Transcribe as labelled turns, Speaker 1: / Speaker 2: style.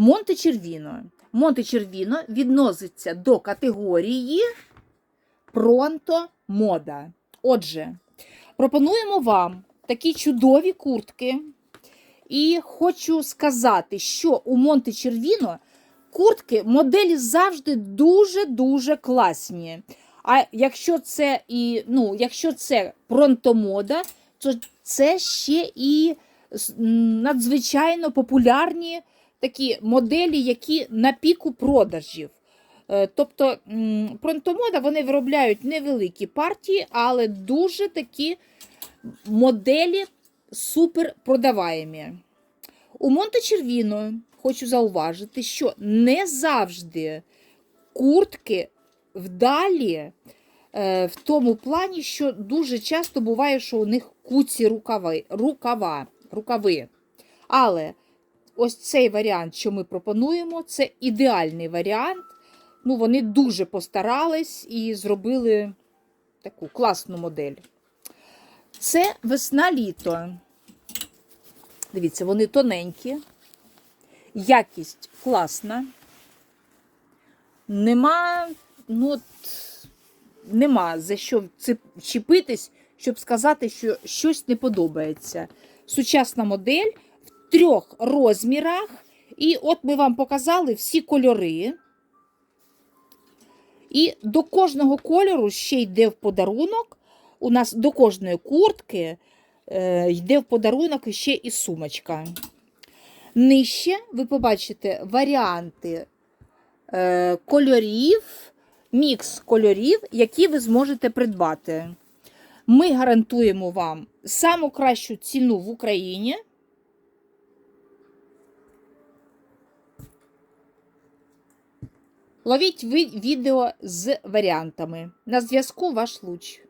Speaker 1: Монте Червіно. Монте Червіно відноситься до категорії Пронто мода. Отже, пропонуємо вам такі чудові куртки. І хочу сказати, що у Монте Червіно куртки моделі завжди дуже-дуже класні. А якщо це і ну, якщо це пронтомода, то це ще і надзвичайно популярні такі моделі, які на піку продажів. Е, Тобто пронтомода вони виробляють невеликі партії, але дуже такі моделі супер продаваємі. У Монте Червіно хочу зауважити, що не завжди куртки вдалі е, в тому плані, що дуже часто буває, що у них куці рукави, рукава, рукави. Але ось цей варіант, що ми пропонуємо, це ідеальний варіант. Ну, вони дуже постарались і зробили таку класну модель. Це весна-літо. Дивіться, вони тоненькі, якість класна. Нема, ну, от, нема за що чіпитись, щоб сказати, що щось не подобається. Сучасна модель трьох розмірах. І от ми вам показали всі кольори. І до кожного кольору ще йде в подарунок. У нас до кожної куртки е, йде в подарунок ще і сумочка. Нижче ви побачите варіанти е, кольорів, мікс кольорів, які ви зможете придбати. Ми гарантуємо вам саму кращу ціну в Україні. Ловіть ви відео з варіантами. На зв'язку ваш луч.